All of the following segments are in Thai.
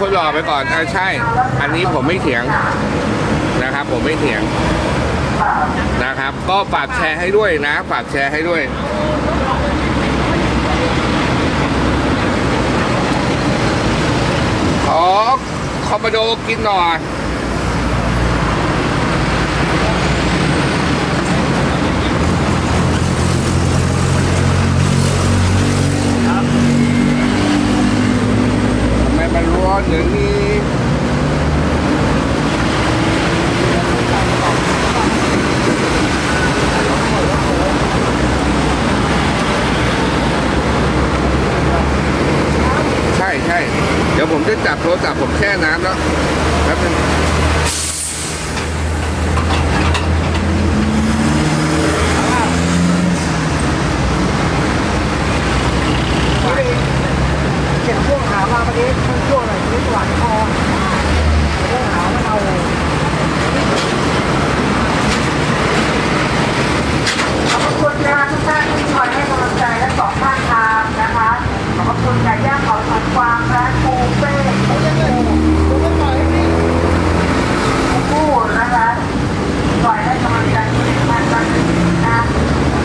คนหล่อไปก่อนอ่าใช่ อันนี้ผมไม่เถียงนะครับ ผมไม่เถียงนะครับ ก็ฝากแชร์ให้ด้วยนะ ฝากแชร์ให้ด้วยขอคอมโบโดกินหน่อย ทำไม หนึ่งมีใช่ใช่เดี๋ยวผมจะจับโทรศัพท์ผมแช่น้ำแล้วแป๊บนึง เก็บช่วงหามาเมื่อกี้ช่วงอะไรไม่หวานคอช่วงหามันเอา ขอบคุณนะคะทุกท่านที่คอยให้กำลังใจและสองข้างทางนะคะ ขอบคุณไก่ย่างเขาสวนกวางร้านปูเป้ปูนะคะคอยให้กำลังใจทุกท่านกันนะ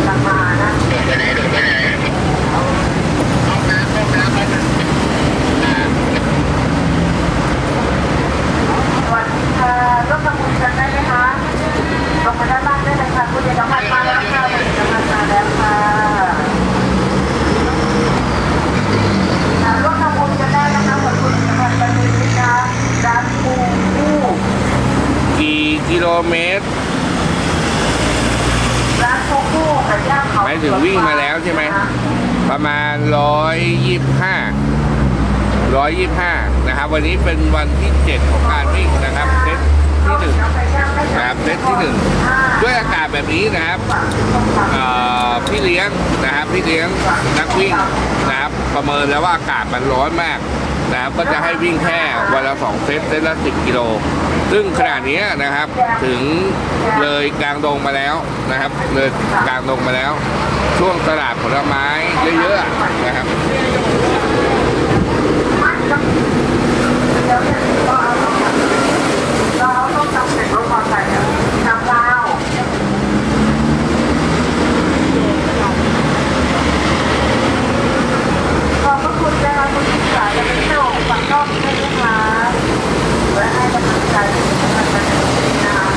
กลับมานะสวัสดีค่ะร่วมทำบุญกันได้ไหมคะลงมาด้านล่างได้เลยค่ะคุณเอกพันธ์มาแล้วค่ะคุณเอกพันธ์มาแล้วค่ะอ่าร่วมทำบุญกันได้นะคะขอบคุณเอกพันธ์บรรลุนินะร้านปูปู กี่กิโลเมตร ร้านปูปูไก่ย่างเขา หมายถึงวิ่งมาแล้วใช่ไหม ประมาณร้อยยี่ห้าร้อยยี่ห้านะครับ วันนี้เป็นวันที่เจ็ดของการวิ่งนะครับเซตที่หนึ่งนะครับเซตที่หนึ่งด้วยอากาศแบบนี้นะครับพี่เลี้ยงนะครับพี่เลี้ยงนักวิ่งนะครับประเมินแล้วว่าอากาศมันร้อนมากนะครับก็จะให้วิ่งแค่วันละสองเซตเซตละสิบกิโล ซึ่งขณะนี้นะครับถึงเลยกลางดงมาแล้วนะครับเลยกลางดงมาแล้ว ช่วงตลาดผลไม้เยอะๆนะครับ กษาและเป็นเจ้าของฝั่งนอกด้วยนะคะและให้กำลังใจกำลังใจนะคะ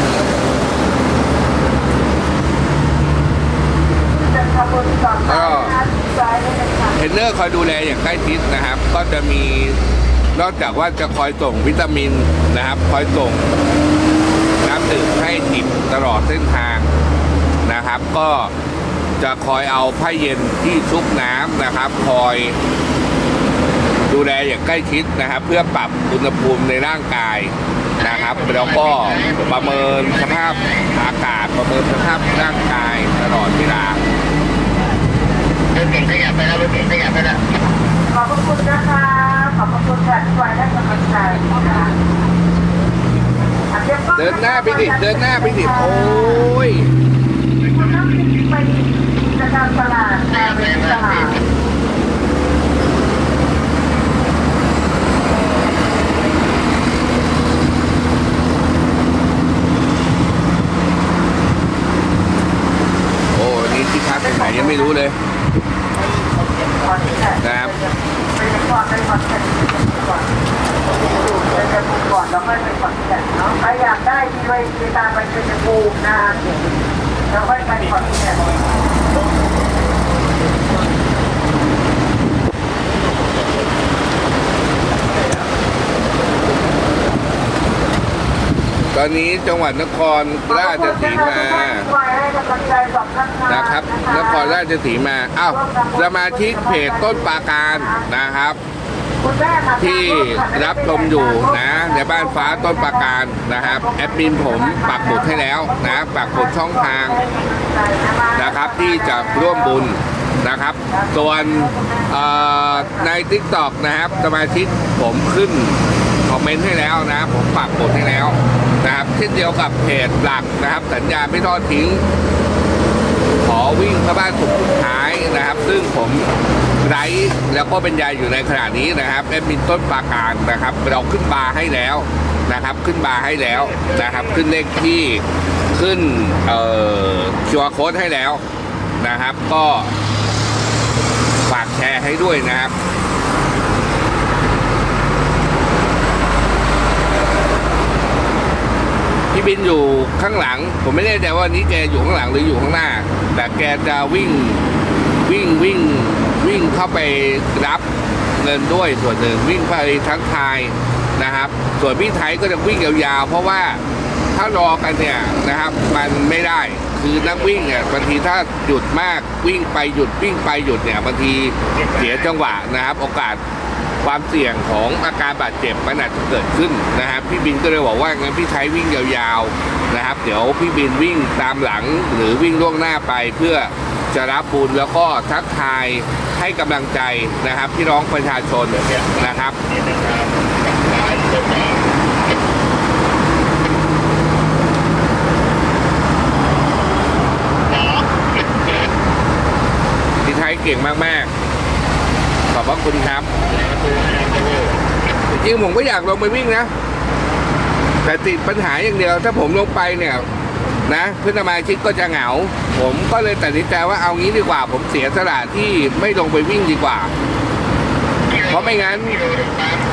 จะทำบุญต่อไปนะคะใจเลยนะคะเทรนเนอร์คอยดูแลอย่างใกล้ชิดนะครับ ก็จะมี นอกจากว่าจะคอยส่งวิตามินนะครับ คอยส่งน้ำดื่มให้จิบตลอดเส้นทางนะครับ ก็จะคอยเอาผ้าเย็นที่ชุบน้ำนะครับ คอยดูแลอย่างใกล้ชิดนะครับ เพื่อปรับอุณหภูมิในร่างกายนะครับแล้วก็ประเมินสภาพอากาศประเมินสภาพร่างกายตลอดเวลาขอบพระคุณนะคะ ขอบคุณค่ะที่ไว้ให้กำลังใจนะคะอะเดินหน้าไปดิเดินหน้าไปดิโอ้ยคุณต้องไปจะทำตลาดตลาดโอ้นนี้ที่พักไหนยังไม่รู้เลยนะครับ ก่อนไปก่อนไปก่อนไปจะปูก่อนแล้วค่อยไปก่อนที่จะเนาะใครอยากได้ที่ไปไปตามไปเป็นจะปูนะแล้วค่อยไปก่อนที่จะ ตอนนี้จังหวัดนครราชสีมานะครับ นครราชสีมาอ้าวสมาชิกเพจต้นปาการนะครับ ที่รับชมอยู่นะในบ้านฟ้าต้นปาการนะครับ แอดมินผมปักหมุดให้แล้วนะปักหมุดช่องทางนะครับที่จะร่วมบุญนะครับ ส่วนใน t ิ k t o k นะครับ สมาชิกผมขึ้น คอมเมนต์ให้แล้วนะผมปักหมุดให้แล้วนะครับเช่นเดียวกับเพจหลักนะครับ สัญญาไม่ทอดทิ้ง ขอวิ่งพื่อบ้านสุขสุดท้ายนะครับ ซึ่งผมไลฟ์แล้วก็บรรยายอยู่ในขณะนี้นะครับแอดมินต้นปาการนะครับ เราขึ้นบาร์ให้แล้วนะครับ ขึ้นบาร์ให้แล้วนะครับ ขึ้นเลขที่ขึ้นเอ่อคิวร์โค้ดให้แล้วนะครับ ก็ฝากแชร์ให้ด้วยนะครับ บินอยู่ข้างหลัง ผมไม่แน่ใจว่านี้แกอยู่ข้างหลังหรืออยู่ข้างหน้า แต่แกจะวิ่งวิ่งวิ่งวิ่งเข้าไปรับเงินด้วยส่วนหนึ่งวิ่งไปทั้งทายนะครับ ส่วนพี่ไทยก็จะวิ่งยาวๆเพราะว่าถ้ารอกันเนี่ยนะครับ มันไม่ได้คือนักวิ่งเนี่ยบางทีถ้าหยุดมากวิ่งไปหยุดวิ่งไปหยุดเนี่ยบางทีเสียจังหวะนะครับ โอกาส ความเสี่ยงของอาการบาดเจ็บมันอาจจะเกิดขึ้นนะครับ พี่บินก็เลยบอกว่างั้นพี่ไทยวิ่งยาวๆนะครับ เดี๋ยวพี่บินวิ่งตามหลังหรือวิ่งล่วงหน้าไปเพื่อจะรับบุญแล้วก็ทักทายให้กำลังใจนะครับ พี่น้องประชาชนนะครับพี่ไทยเก่งมากๆ พระคุณครับ จริงๆผมก็อยากลงไปวิ่งนะ แต่ติดปัญหาอย่างเดียว ถ้าผมลงไปเนี่ยนะเพื่อนสมาชิกก็จะเหงา ผมก็เลยตัดสินใจว่าเอางี้ดีกว่า ผมเสียสละที่ไม่ลงไปวิ่งดีกว่า เพราะไม่งั้น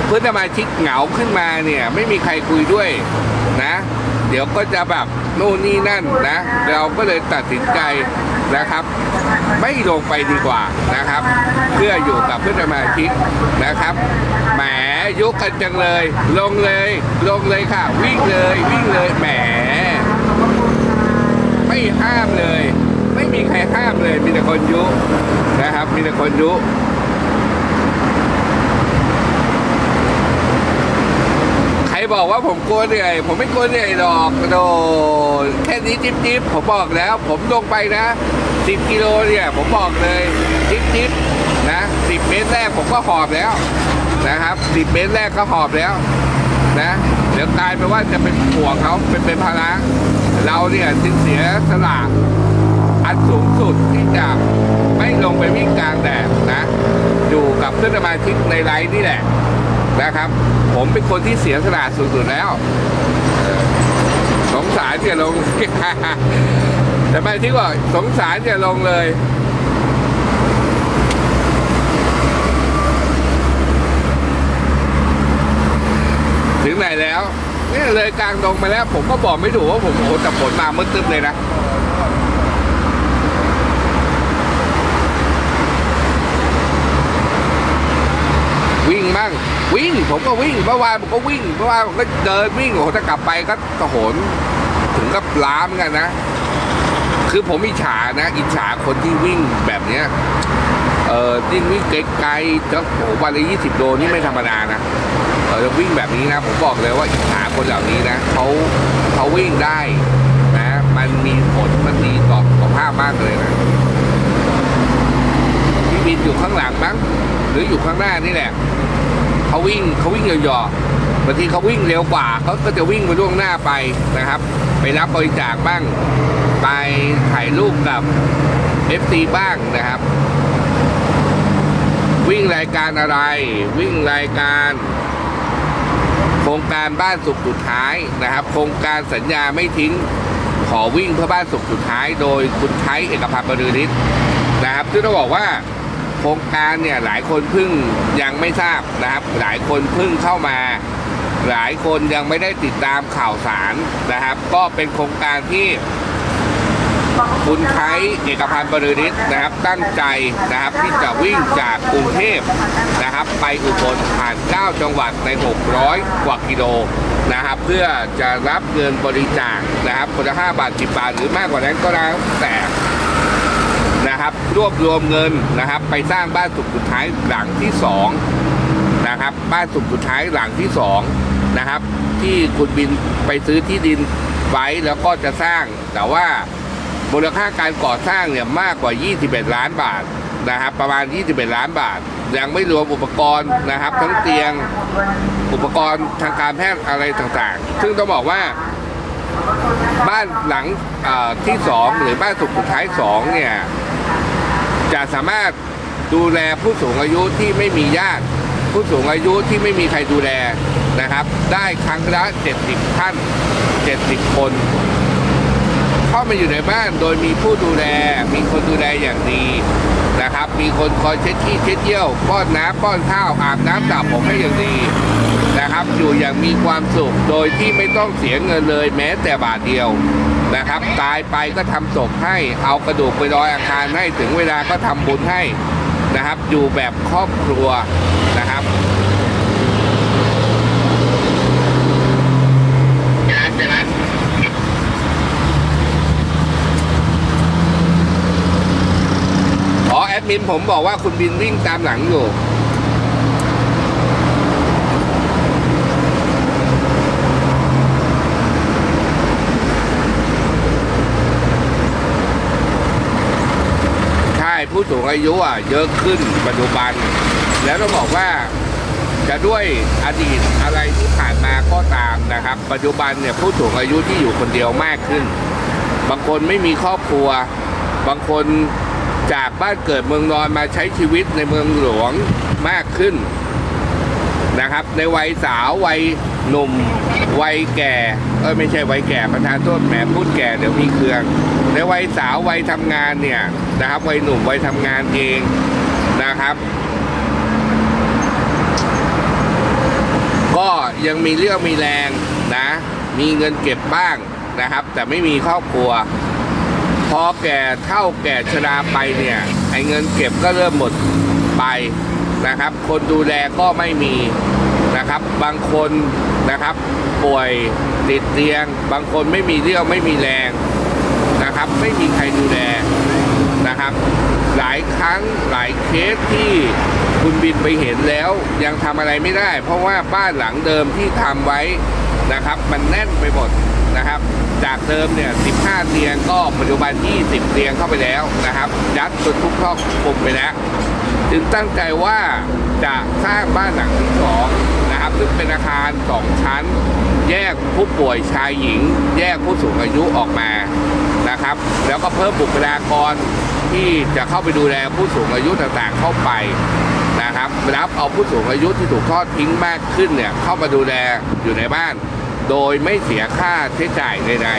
เพื่อนสมาชิกเหงาขึ้นมาเนี่ย ไม่มีใครคุยด้วยนะ เดี๋ยวก็จะแบบโน่นนี่นั่นนะ เราก็เลยตัดสินใจ นะครับ ไม่ลงไปดีกว่านะครับ เพื่ออยู่กับเพื่อนสมาชิกนะครับแหมยกกันจังเลย ลงเลย ลงเลยค่ะ วิ่งเลยวิ่งเลยแหมไม่ห้ามเลย ไม่มีใครห้ามเลยมีแต่คนยุนะครับ มีแต่คนยุ ใคร บอกว่าผมกลัวเหนื่อย ผมไม่กลัวเหนื่อยหรอกโดนแค่นี้จิ๊บจิ๊บผมบอกแล้ว ผมลงไปนะ10กิโลเนี่ยผมบอกเลยจิ๊บจิ๊บนะ10เมตรแรกผมก็หอบแล้วนะครับ10เมตรแรกก็หอบแล้วนะเดี๋ยวกลายเป็นว่าจะเป็นห่วเขาเป็นเป็นภาระเราเนี่ยจึงเสียสละอันสูงสุดที่จะไม่ลงไปวิ่งกลางแดดนะอยู่กับเพื่อนสมาชิกในไลน์นี่แหละ นะครับ ผมเป็นคนที่เสียสละสุดๆแล้ว สงสารจะลง แต่ไม่ที่ว่าสงสารจะลงเลยถึงไหนแล้วเนี่ยเลยกลางดงมาแล้ว ผมก็บอกไม่ถูกว่าผมโอ้แต่ผลมาเมื่อตึ๊บเลยนะ วิ่งมั่ง วิ่งผมก็วิ่งเมื่อวานผมก็วิ่งเมื่อวานผมก็เดินวิ่งโอ้โหถ้ากลับไปก็กระโหนถึงกับล้าเหมือนกันนะ คือผมอิจฉานะ อิจฉาคนที่วิ่งแบบเนี้ยเออยิ่งวิ่งไกลๆแล้วโอ้โหวันละยี่สิบโลนี่ไม่ธรรมดานะเออวิ่งแบบนี้นะ ผมบอกเลยว่าอิจฉาคนเหล่านี้นะเขาเขาวิ่งได้นะมันมีผลมันดีต่อสุขภาพมากเลยนะพี่บินอยู่ข้างหลังมั้งหรืออยู่ข้างหน้านี่แหละ เขาวิ่งเขาวิ่งเหยาะๆบางทีเขาวิ่งเร็วกว่าเขาก็จะวิ่งไปล่วงหน้าไปนะครับ ไปรับบริจาคบ้าง ไปถ่ายรูปกับเอฟซีบ้างนะครับ วิ่งรายการอะไร วิ่งรายการโครงการบ้านสุขสุดท้ายนะครับ โครงการสัญญาไม่ทิ้งขอวิ่งเพื่อบ้านสุขสุดท้าย โดยคุณไทยเอกพันธ์บริฤทธิ์นะครับซึ่งต้องบอกว่า โครงการเนี่ยหลายคนเพิ่งยังไม่ทราบนะครับ หลายคนเพิ่งเข้ามา หลายคนยังไม่ได้ติดตามข่าวสารนะครับ ก็เป็นโครงการที่คุณไทยเอกพันธ์บริฤทธิ์นะครับ ตั้งใจนะครับที่จะวิ่งจากกรุงเทพนะครับ ไปอุบลผ่าน 9 จังหวัดใน 600 กว่ากิโลนะครับ เพื่อจะรับเงินบริจาคนะครับคนละ5บาท 10 บาท หรือมากกว่านั้นก็แล้วแต่นะครับ รวบรวมเงินนะครับ ไปสร้างบ้านสุขสุดท้ายหลังที่สองนะครับบ้านสุขสุดท้ายหลังที่สองนะครับที่คุณบินไปซื้อที่ดินไว้แล้วก็จะสร้าง แต่ว่ามูลค่าการก่อสร้างเนี่ยมากกว่า 21 ล้านบาทนะครับประมาณ 21 ล้านบาท ยังไม่รวมอุปกรณ์นะครับ ทั้งเตียงอุปกรณ์ทางการแพทย์อะไรต่างๆ ซึ่งต้องบอกว่าบ้านหลังที่สองหรือบ้านสุขสุดท้ายสองเนี่ย จะสามารถดูแลผู้สูงอายุที่ไม่มีญาติ ผู้สูงอายุที่ไม่มีใครดูแลนะครับ ได้ครั้งละ 70 ท่าน 70 คน เข้ามาอยู่ในบ้านโดยมีผู้ดูแล มีคนดูแลอย่างดีนะครับ มีคนคอยเช็ดขี้เช็ดเยี่ยว ป้อนน้ำป้อนข้าวอาบน้ำสระผมให้อย่างดี นะครับอยู่อย่างมีความสุขโดยที่ไม่ต้องเสียเงินเลยแม้แต่บาทเดียวนะครับ ตายไปก็ทำศพให้เอากระดูกไปลอยอาคารให้ถึงเวลาก็ทำบุญให้นะครับ อยู่แบบครอบครัวนะครับอ๋อแอดมินผมบอกว่าคุณบินวิ่งตามหลังอยู่ ใช่ ผู้สูงอายุอะเยอะขึ้นปัจจุบัน แล้วต้องบอกว่าจะด้วยอดีตอะไรที่ผ่านมาก็ตามนะครับ ปัจจุบันเนี่ยผู้สูงอายุที่อยู่คนเดียวมากขึ้น บางคนไม่มีครอบครัว บางคนจากบ้านเกิดเมืองนอนมาใช้ชีวิตในเมืองหลวงมากขึ้นนะครับ ในวัยสาววัยหนุ่มวัยแก่เออไม่ใช่วัยแก่ประธานโทษแหมพูดแก่เดี๋ยวมีเครื่อง ในวัยสาววัยทำงานเนี่ยนะครับวัยหนุ่มวัยทำงานเองนะครับ ก็ยังมีเรื่องมีแรงนะ มีเงินเก็บบ้างนะครับ แต่ไม่มีครอบครัว พอแก่เท่าแก่ชราไปเนี่ยไอ้เงินเก็บก็เริ่มหมดไปนะครับ คนดูแลก็ไม่มีนะครับ บางคนนะครับ ป่วยติดเตียง บางคนไม่มีเรี่ยวไม่มีแรง นะครับ ไม่มีใครดูแลนะครับ หลายครั้งหลายเคสที่คุณบินไปเห็นแล้วยังทำอะไรไม่ได้ เพราะว่าบ้านหลังเดิมที่ทำไว้นะครับ มันแน่นไปหมดนะครับ จากเดิมเนี่ย 15 เตียงก็ปัจจุบัน 20 เตียงเข้าไปแล้วนะครับยัดจนทุกครอบคลุมไปแล้ว จึงตั้งใจว่าจะสร้างบ้านหลังที่สองนะครับซึ่งเป็นอาคารสองชั้น แยกผู้ป่วยชายหญิง แยกผู้สูงอายุออกมา นะครับ แล้วก็เพิ่มบุคลากรที่จะเข้าไปดูแลผู้สูงอายุต่างๆเข้าไปนะครับรับเอาผู้สูงอายุที่ถูกทอดทิ้งมากขึ้นเนี่ยเข้ามาดูแลอยู่ในบ้าน โดยไม่เสียค่าใช้จ่ายใด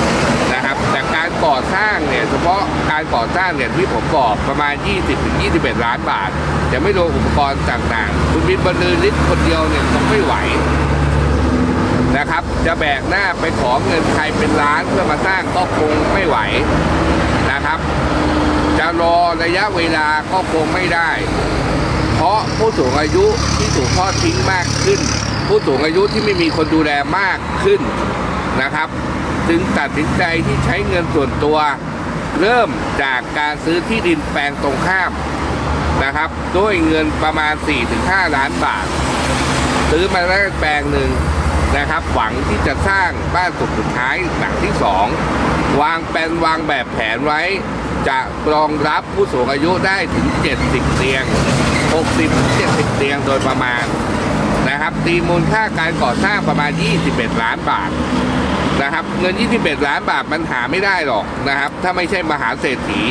ๆนะครับแต่การก่อสร้างเนี่ยเฉพาะการก่อสร้างเนี่ยที่ผมบอกประมาณ 20-21 ล้านบาท จะไม่รวมอุปกรณ์ต่างๆ คุณบินบรรลือฤทธิ์คนเดียวเนี่ยคงไม่ไหว นะครับ จะแบกหน้าไปขอเงินใครเป็นล้านเพื่อมาสร้างก็คงไม่ไหวนะครับ จะรอระยะเวลาก็คงไม่ได้ เพราะผู้สูงอายุที่ถูกทอดทิ้งมากขึ้น ผู้สูงอายุที่ไม่มีคนดูแลมากขึ้นนะครับ จึงตัดสินใจที่ใช้เงินส่วนตัว เริ่มจากการซื้อที่ดินแปลงตรงข้ามนะครับด้วยเงินประมาณ 4-5 ล้านบาท ซื้อมาได้แปลงหนึ่ง นะครับ หวังที่จะสร้างบ้านสุดสุดท้ายหลังที่สองวางแผนวางแบบแผนไว้ จะรองรับผู้สูงอายุได้ถึง 70 เตียง 60-70 เตียงโดยประมาณนะครับ ตีมูลค่าการก่อสร้างประมาณ 21 ล้านบาทนะครับ เงิน 21 ล้านบาทมันหาไม่ได้หรอกนะครับ ถ้าไม่ใช่มหาเศรษฐี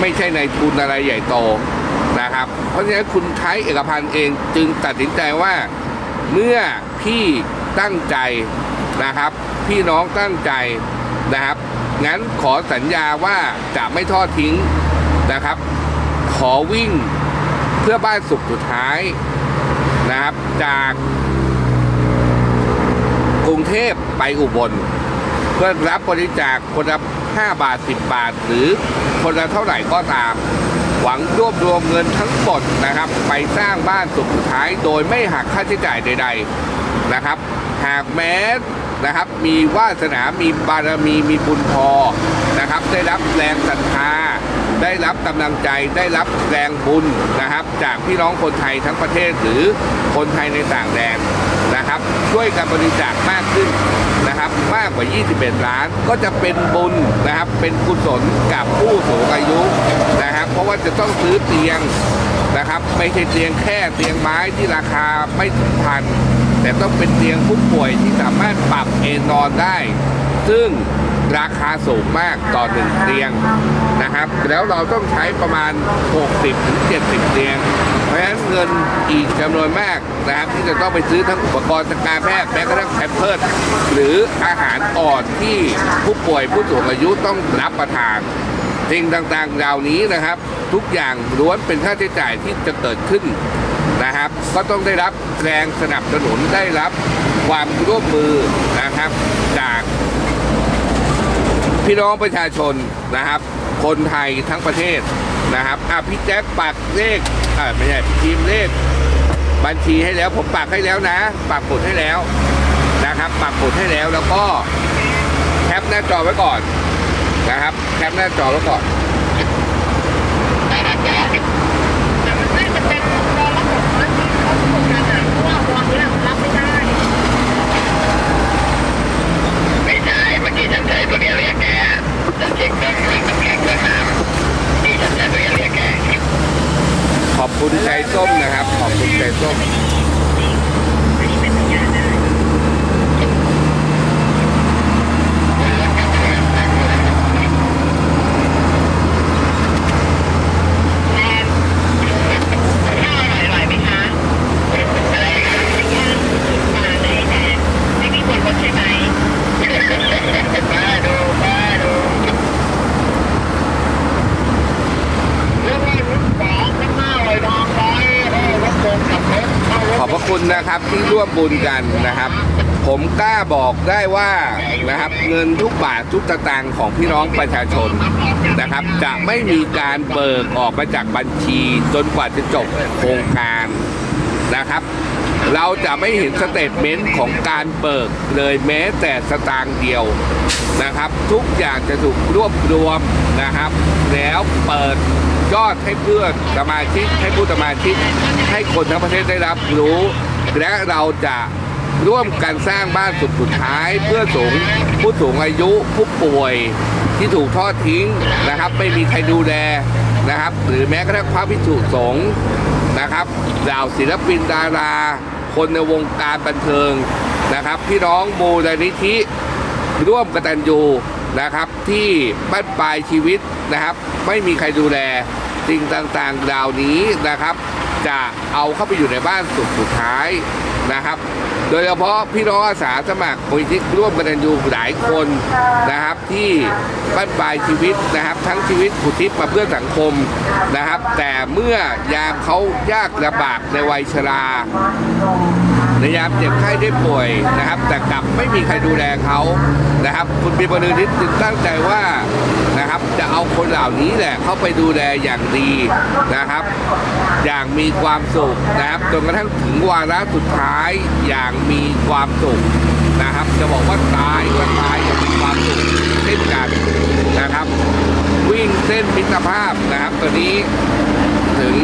ไม่ใช่ในทุนอะไรใหญ่โตนะครับ เพราะฉะนั้นคุณไทยเอกพันธ์เองจึงตัดสินใจว่าเมื่อพี่ ตั้งใจนะครับ พี่น้องตั้งใจนะครับ งั้นขอสัญญาว่าจะไม่ทอดทิ้งนะครับ ขอวิ่งเพื่อบ้านสุขสุดท้ายนะครับ จากกรุงเทพไปอุบล เพื่อรับบริจาคคนละ5บาท 10 บาท หรือคนละเท่าไหร่ก็ตาม หวังรวบรวมเงินทั้งหมดนะครับ ไปสร้างบ้านสุขสุดท้ายโดยไม่หักค่าใช้จ่ายใด ๆนะครับ หากแม้นะครับ มีวาสนา มีบารมี มีบุญพอนะครับ ได้รับแรงศรัทธา ได้รับกำลังใจ ได้รับแรงบุญนะครับ จากพี่น้องคนไทยทั้งประเทศหรือคนไทยในต่างแดนนะครับ ช่วยกันบริจาคมากขึ้นนะครับ มากกว่า 21 ล้าน ก็จะเป็นบุญนะครับ เป็นกุศลกับผู้สูงอายุนะครับ เพราะว่าจะต้องซื้อเตียงนะครับ ไม่ใช่เตียงแค่เตียงไม้ที่ราคาไม่ถึงพัน แต่ต้องเป็นเตียงผู้ป่วยที่สามารถปรับเอนนอนได้ ซึ่งราคาสูงมากต่อหนึ่งเตียงนะครับ แล้วเราต้องใช้ประมาณ 60ถึง70เตียง เพราะฉะนั้นเงินอีกจำนวนมากนะครับที่จะต้องไปซื้อทั้งอุปกรณ์ทางการแพทย์แม้กระทั่งแพมเพิร์สหรืออาหารอ่อนที่ผู้ป่วยผู้สูงอายุต้องรับประทานสิ่งต่างๆเหล่านี้นะครับ ทุกอย่างล้วนเป็นค่าใช้จ่ายที่จะเกิดขึ้น นะครับ ก็ต้องได้รับแรงสนับสนุนได้รับความร่วมมือนะครับ จากพี่น้องประชาชนนะครับ คนไทยทั้งประเทศนะครับอะพี่แจ๊คปักเลขอ่าไม่ใช่พี่ทีมเลขบัญชีให้แล้วผมปักให้แล้วนะ ปักหมุดให้แล้วนะครับ ปักหมุดให้แล้วแล้วก็แคปหน้าจอไว้ก่อนนะครับ แคปหน้าจอไว้ก่อน แต่มันน่าจะเป็นรอระบบนะที่เขาพูดกันนะเพราะว่าตอนนี้รับไม่ได้ ไม่ใช่เมื่อกี้ฉันใช้ตัวเดียวเรียกแกฉันเช็คเครื่องน้ำน้ำแข็งเครื่องน้ำที่ฉันใช้ตัวเดียวเรียกแก ขอบคุณใจส้มนะครับ ขอบคุณใจส้ม อันนี้เป็นสัญญาณได้แม่ข้าวอร่อยๆไหมคะอะไรคะย่างมาเลยแทนไม่มีคนลดใช่ไหม มาดูมาดู เรื่องนี้รุ่นสองข้างหน้าเลยดองไว้เออรถโกงขับรถเข้ารถ ขอบพระคุณนะค ร่วมบุญกันนะครับ ผมกล้าบอกได้ว่านะครับเงินทุกบาททุกสตางของพี่น้องประชาชนนะครับ จะไม่มีการเบิกออกมาจากบัญชีจนกว่าจะจบโครงการนะครับ เราจะไม่เห็นสเตทเมนต์ของการเบิกเลยแม้แต่สตางค์เดียวนะครับ ทุกอย่างจะถูกรวบรวมนะครับ แล้วเปิดยอดให้เพื่อนสมาชิกให้ผู้สมาชิกให้คนทั้งประเทศได้รับรู้ และเราจะร่วมกันสร้างบ้านสุดสุดท้าย เพื่อสูงผู้สูงอายุผู้ป่วยที่ถูกทอดทิ้งนะครับ ไม่มีใครดูแลนะครับ หรือแม้กระทั่งพระพิสุสงฆ์นะครับเหล่าศิลปินดารา คนในวงการบันเทิงนะครับ พี่น้องมูลนิธิร่วมกตัญญูนะครับ ที่บ้านปลายชีวิตนะครับ ไม่มีใครดูแลสิ่งต่างๆเหล่านี้นะครับ จะเอาเข้าไปอยู่ในบ้านสุดสุดท้ายนะครับ โดยเฉพาะพี่น้องอาสาสมัครมูลนิธิร่วมกตัญญูหลายคนนะครับ ที่บ้านปลายชีวิตนะครับ ทั้งชีวิตผุทิศมาเพื่อสังคมนะครับ แต่เมื่อยามเขายากลำบากในวัยชรา ในยามเจ็บไข้ได้ป่วยนะครับ แต่กลับไม่มีใครดูแลเขานะครับ คุณปีบรรณิตจึงตั้งใจว่านะครับจะเอาคนเหล่านี้แหละเข้าไปดูแลอย่างดีนะครับ อย่างมีความสุขนะครับจนกระทั่งถึงวาระสุดท้ายอย่างมีความสุขนะครับ จะบอกว่าตายก็ตายอย่างมีความสุขเช่นกันนะครับ วิ่งเส้นมิตรภาพนะครับตอนนี้ถึง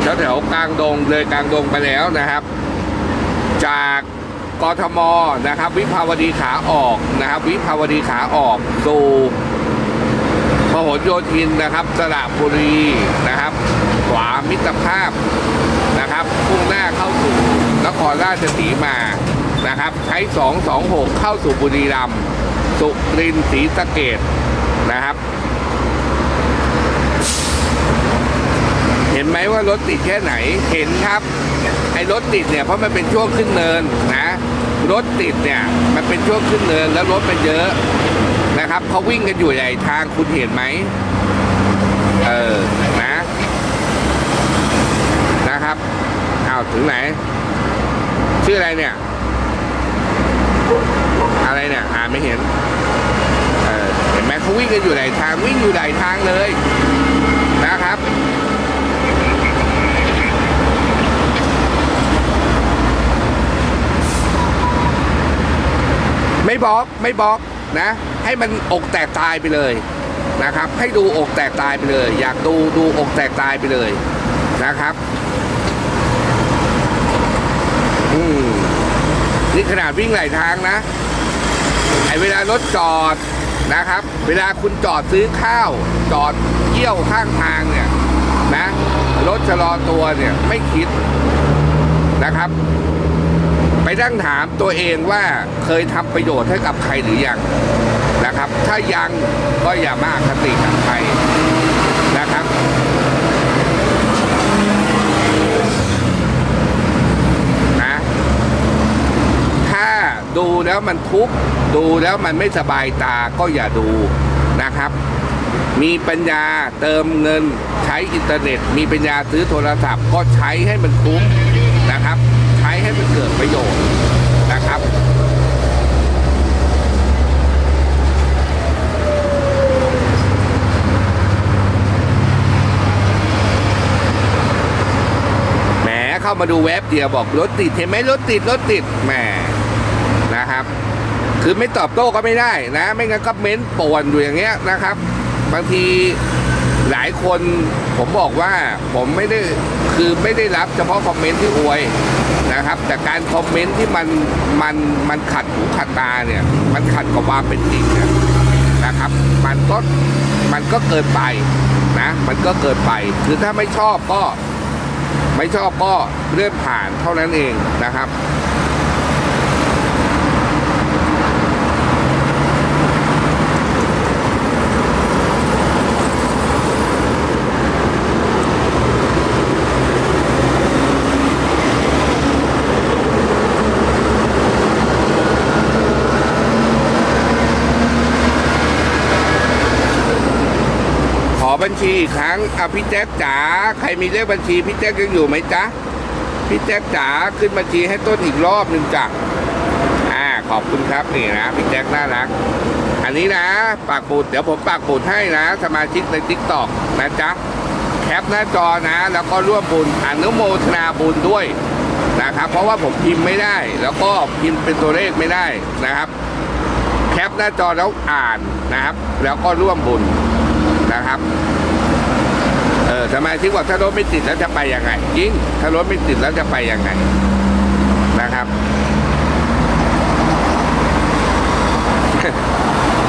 แถวแถวกลางดงเลยกลางดงไปแล้วนะครับ จากกทมนะครับ วิภาวดีขาออกนะครับ วิภาวดีขาออกสู่พหลโยธินนะครับสระบุรีนะครับ ขวามิตรภาพนะครับพุ่งหน้าเข้าสู่นครราชสีมานะครับ ใช้ 226 เข้าสู่บุรีรัมย์สุรินทร์ศรีสะเกดนะครับ เห็นไหมว่ารถติดแค่ไหนเห็นครับ ไอ้รถติดเนี่ยเพราะมันเป็นช่วงขึ้นเนินนะรถติดเนี่ยมันเป็นช่วงขึ้นเนินแล้วรถมันเยอะนะครับเขาวิ่งกันอยู่ใหญ่ทางคุณเห็นไหมเออนะนะครับเอาถึงไหน ชื่ออะไรเนี่ย อะไรเนี่ยอ่านไม่เห็นเออเห็นไหมเขาวิ่งกันอยู่ไหนทางวิ่งอยู่ไหนทางเลยนะครับ ไม่บล็อกไม่บล็อกนะ ให้มันอกแตกตายไปเลยนะครับ ให้ดูอกแตกตายไปเลย อยากดูดูอกแตกตายไปเลยนะครับอืมนี่ขนาดวิ่งหลายทางนะไอเวลารถจอดนะครับ เวลาคุณจอดซื้อข้าว จอดเยี่ยวข้างทางเนี่ยนะรถชะลอตัวเนี่ยไม่คิดนะครับ ไปตั้งถามตัวเองว่าเคยทำประโยชน์ให้กับใครหรือยังนะครับ ถ้ายังก็อย่ามาอคติกับใครนะครับนะถ้าดูแล้วมันทุกข์ดูแล้วมันไม่สบายตาก็อย่าดูนะครับ มีปัญญาเติมเงินใช้อินเทอร์เน็ต มีปัญญาซื้อโทรศัพท์ก็ใช้ให้มันคุ้ม ให้มันเกิดประโยชน์นะครับแหมเข้ามาดูเว็บเดียวบอกรถติดเห็นไหมรถติดรถติดแหมนะครับ คือไม่ตอบโต้ก็ไม่ได้นะ ไม่งั้นก็เม้นป่วนอยู่อย่างเงี้ยนะครับ บางที หลายคนผมบอกว่าผมไม่ได้คือไม่ได้รับเฉพาะคอมเมนต์ที่อวยนะครับ แต่การคอมเมนต์ที่มันมันมันขัดหูขัดตาเนี่ย มันขัดกับความเป็นจริงนะครับ มันก็มันก็เกินไปนะ มันก็เกินไป คือถ้าไม่ชอบก็ไม่ชอบก็เลื่อนผ่านเท่านั้นเองนะครับ บัญชีอีกครั้งอะพี่แจ๊คจ๋าใครมีเลขบัญชีพี่แจ๊คยังอยู่ไหมจ๊ะพี่แจ๊คจ๋าขึ้นบัญชีให้ต้นอีกรอบหนึ่งจ้ะอ่าขอบคุณครับนี่นะพี่แจ๊คน่ารัก อันนี้นะปากบุดเดี๋ยวผมปากบุดให้นะ สมาชิกในทิกตอกนะจ๊ะแคปหน้าจอนะ แล้วก็ร่วมบุญอนุโมทนาบุญด้วยนะครับ เพราะว่าผมพิมพ์ไม่ได้ แล้วก็พิมพ์เป็นตัวเลขไม่ได้นะครับ แคปหน้าจอแล้วอ่านนะครับ แล้วก็ร่วมบุญ นะครับ เออสมาชิกว่าถ้ารถไม่ติดแล้วจะไปยังไงยิ่งถ้ารถไม่ติดแล้วจะไปยังไงนะครับ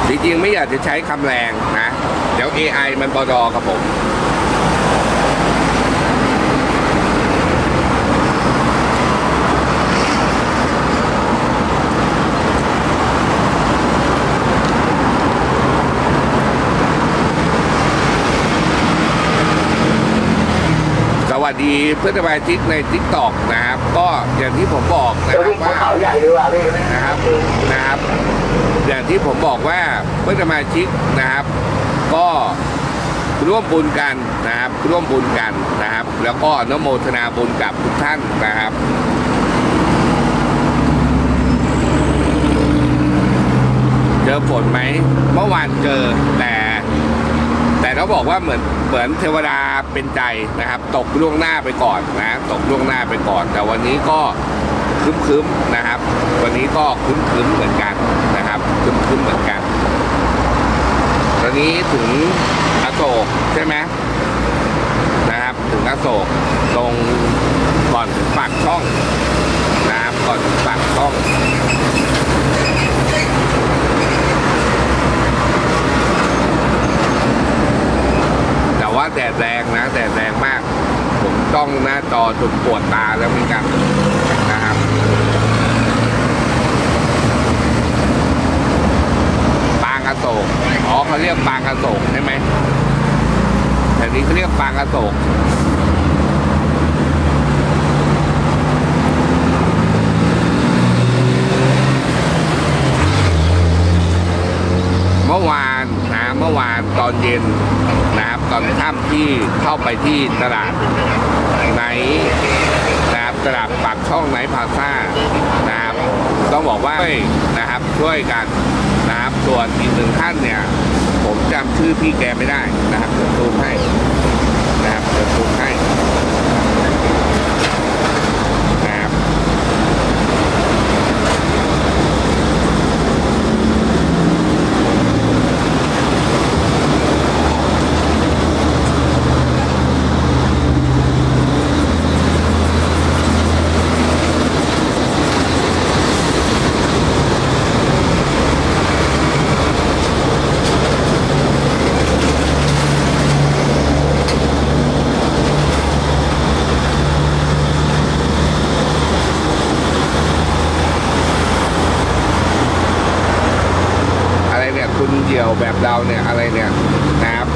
จริงๆไม่อยากจะใช้คำแรงนะ เดี๋ยว AI มันบอดอกับผม ดีเพื่อนสมาชิกใน t ิ k t o k นะครับ ก็อย่างที่ผมบอกนะครับว่าเขาใหญ่ดีกว่าพี่นะครับนะครับ อย่างที่ผมบอกว่าเพื่อนสมาชิกนะครับ ก็ร่วมบุญกันนะครับ ร่วมบุญกันนะครับ แล้วก็อนุโมทนาบุญกับทุกท่านนะครับเจอฝนไหมเมื่อวานเจอแต่แต่ เขาบอกว่าเหมือนเหมือนเทวดาเป็นใจนะครับ ตกล่วงหน้าไปก่อนนะตกล่วงหน้าไปก่อน แต่วันนี้ก็คึ้มๆนะครับ วันนี้ก็คึ้มๆเหมือนกันนะครับคึ้มๆเหมือนกัน ตอนนี้ถึงอโศกใช่ไหมนะครับ ถึงอโศกตรงก่อนถึงปากช่องนะครับก่อนถึงปากช่อง แต่ ว่าแดดแรงนะแดดแรงมาก ผมต้องหน้าจอจนปวดตาแล้วเหมือนกันนะครับปางอโศกอ๋อเขาเรียกปางอโศกใช่ไหมแต่นี้เขาเรียกปางอโศกเมื่อวานนะเมื่อวานตอนเย็นนะครับ ตอนค่ำ ที่เข้าไปที่ตลาดไหนนะครับตลาดปากช่องไหนพาซ่านะครับต้องบอกว่าช่วยนะครับช่วยกันนะครับส่วนอีกหนึ่งท่านเนี่ย ผมจำชื่อพี่แกไม่ได้นะครับเดี๋ยวซูมให้นะครับเดี๋ยวซูมให้ เราเนี่ยอะไรเนี่ยนะครับ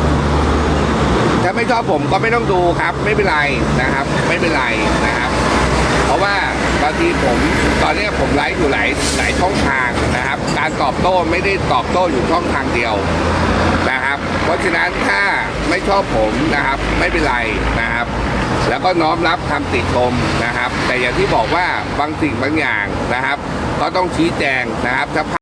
ถ้าไม่ชอบผมก็ไม่ต้องดูครับ ไม่เป็นไรนะครับ ไม่เป็นไรนะครับ เพราะว่าบางทีผมตอนนี้ผมไลฟ์อยู่หลายหลายช่องทางนะครับ การตอบโต้ไม่ได้ตอบโต้อยู่ช่องทางเดียวนะครับ เพราะฉะนั้นถ้าไม่ชอบผมนะครับ ไม่เป็นไรนะครับ แล้วก็น้อมรับคำติชมนะครับ แต่อย่างที่บอกว่าบางสิ่งบางอย่างนะครับ ก็ต้องชี้แจงนะครับ